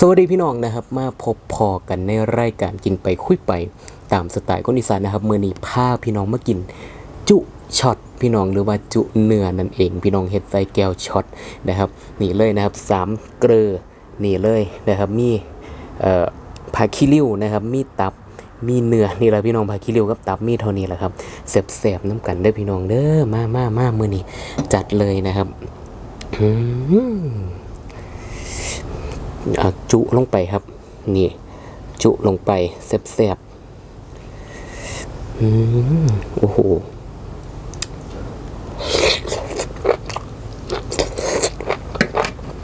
สวัสดีพี่น้องนะครับ มาพบพอกันในรายการกินไปคุยไปตามสไตล์คนอีสานนะครับเมื่อนี้พาพี่น้องมากิน จุช็อตพี่น้องหรือว่าจุเนื้อนั่นเอง พี่น้องเฮ็ดใส่แก้วช็อตนะครับนี่เลยนะครับสามเกลือนี่เลยนะครับมีเอ่อผักขี้ริ้วนะครับมีตับมีเนื้อนี่แหละพี่น้องผักขี้ริ้วกับตับมีเท่านี้แหละครับแสบๆน้ำกันเด้อพี่น้องเด้อมามามามื้อนี้จัดเลยนะครับ จุลงไปครับ นี่ จุลงไปแซบๆอืมโอ้โห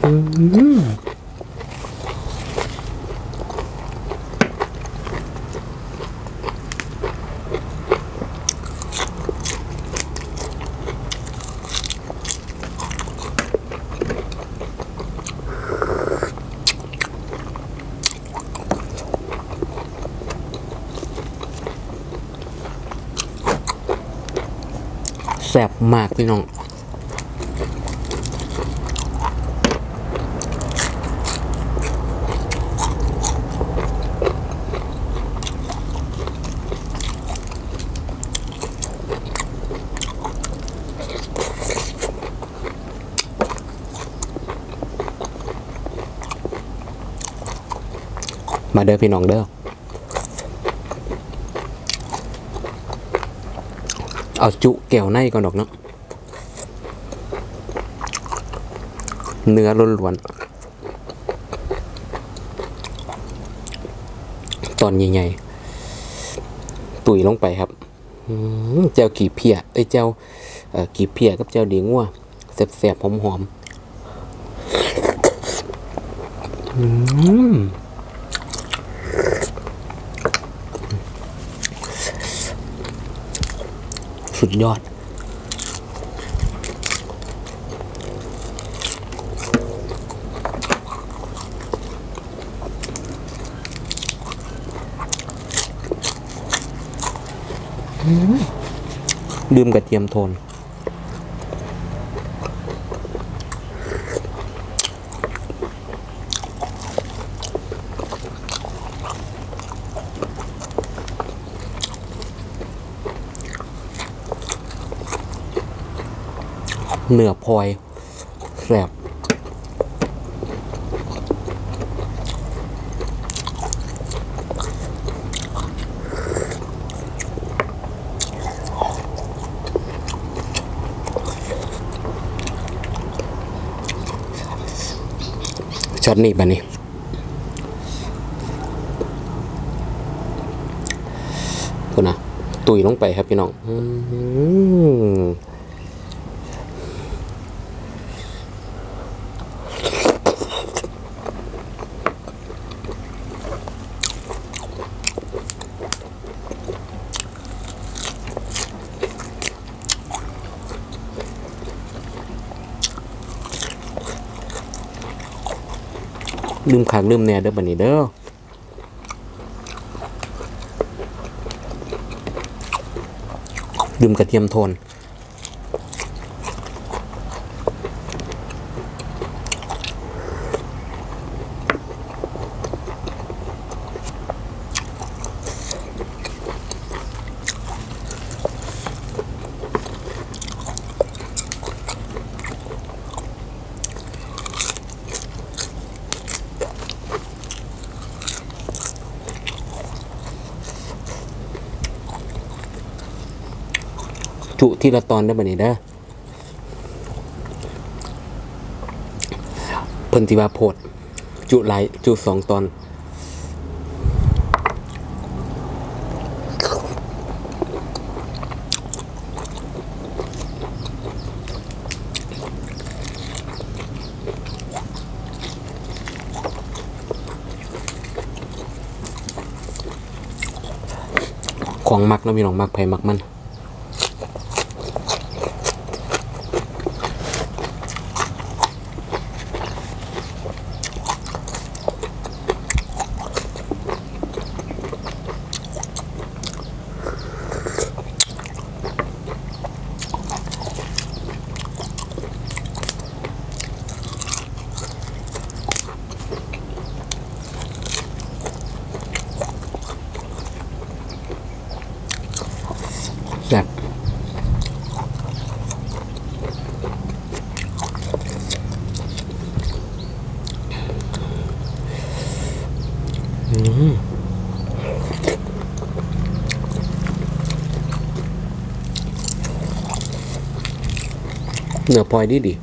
อืม แซ่บมากพี่น้องมาเด้อพี่น้องเด้อ เอาจุแก้วในก่อนดอกเนาะเนื้อล้วนๆตอนใหญ่ๆตุ๋ยลงไปครับเจ้ากีเพียเอ้เจ้ากีเพียกับเจ้าดีงัวแซ่บๆหอมๆอืม สุด ยอด ดื่มกระเทียมโทน เนื้อพลอยแซ่บช็อตนี้บันนี้คุณนะตุยลงไปครับพี่น้อง ลืมขากลืมแน่เด้อบันนี้เด้อลืมกระเทียมโทน จุที่ละตอนได้บันนี้เด้อเพิ่นสิว่าโพด จุหลายจุสองตอน ของมักเนาะพี่น้องมักไผมักมัน อ เนื้อพลอยดีดี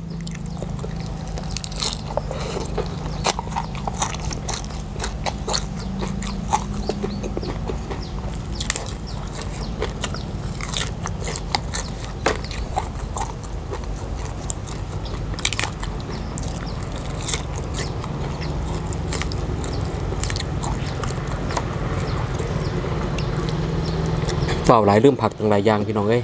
เปล่าหลายเรื่องผักต่างหลายอย่างพี่น้องเอ้ย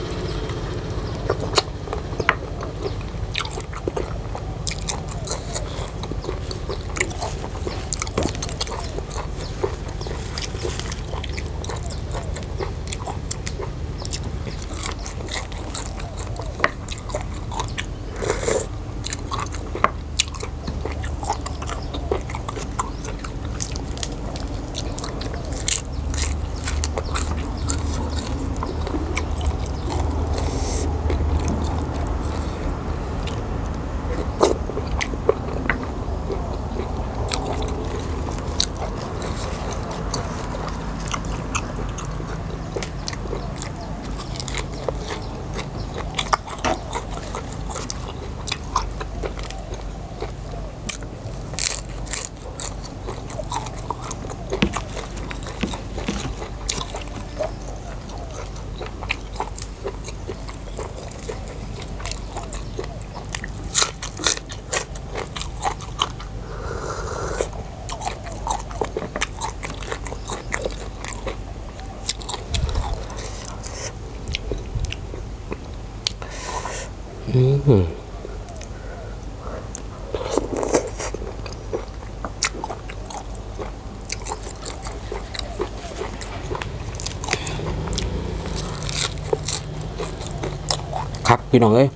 ครับ พี่น้องเอ้ย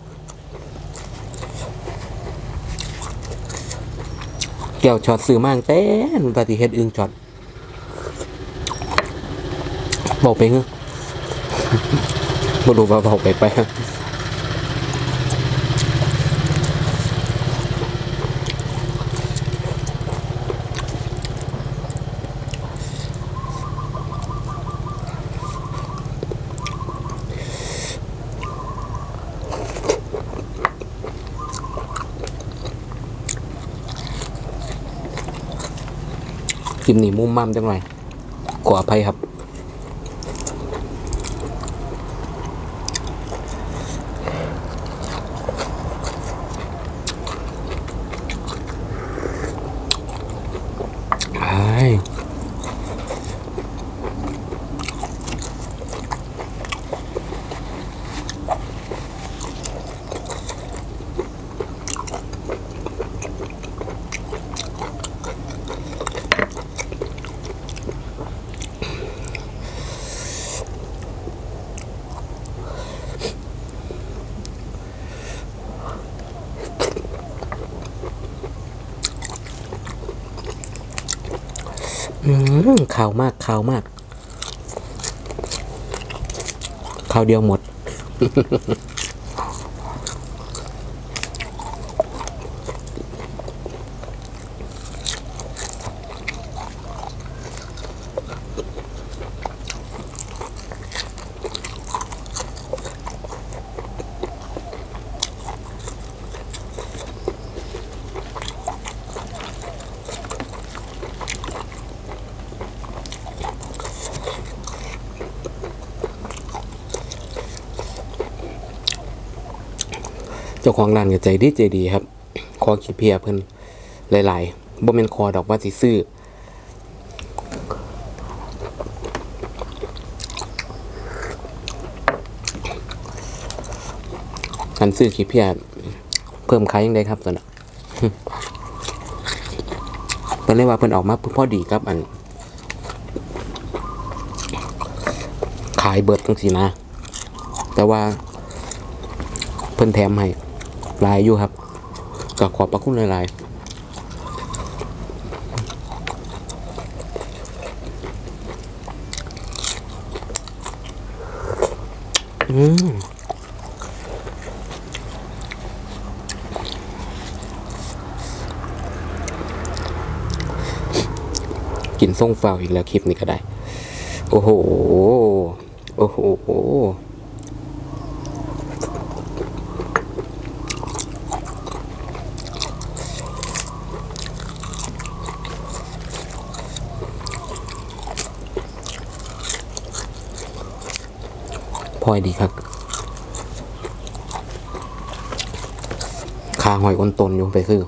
แก้วช็อตซื้อมากเต้นปฏิเฮ็ดอึงช็อตบอกไปเงื้อบ่รู้ว่าบอกไปไป คลิปนี้มุ่มมั่มจังหน่อยขออภัยครับ ไอ้อืม ข่าวมากข่าวมากข่าวเดียวหมด เจ้าของร้านก็ใจดีใจดีครับขอขี้เพียเพิ่นหลายๆบ่แม่นคอดอกว่าสิซื้อกันซื้อขี้เพียเพิ่มขายยังไงครับตอนนั้นเพิ่นเลยว่าเพิ่นออกมาพอดีครับอัน ขายเบิดจังซี่นะ แต่ว่าเพิ่นแถมให้ หลายอยู่ครับก็ขอบพระคุณหลายๆอืมกินกินส่งเฝ้าอีกแล้วคลิปนี้ก็ได้ โอ้โห โอ้โห พอยดีครับคาหอยอ้นตนอยู่ไปคือ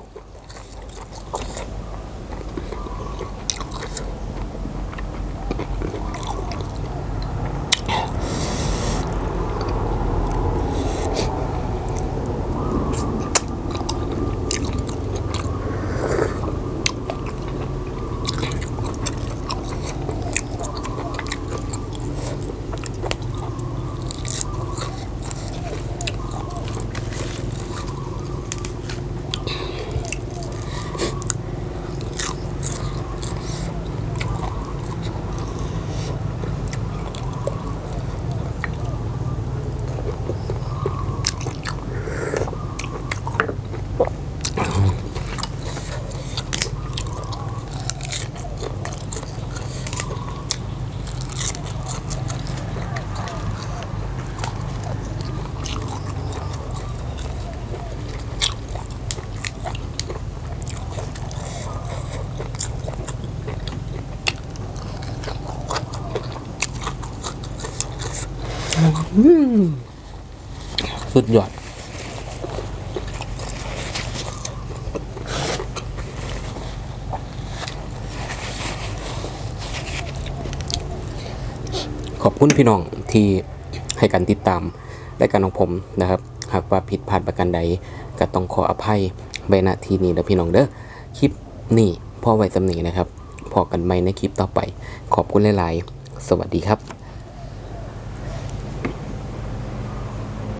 สุดยอดขอบคุณพี่น้องที่ให้การติดตามและการของผมนะครับ หากว่าผิดพลาดประการใดก็ต้องขออภัยใบหน้าทีนี้นะพี่น้องเด้อคลิปนี้พ่อไว้สำนีนะครับพอกันไหมในคลิปต่อไป ขอบคุณหลาย ๆ สวัสดีครับ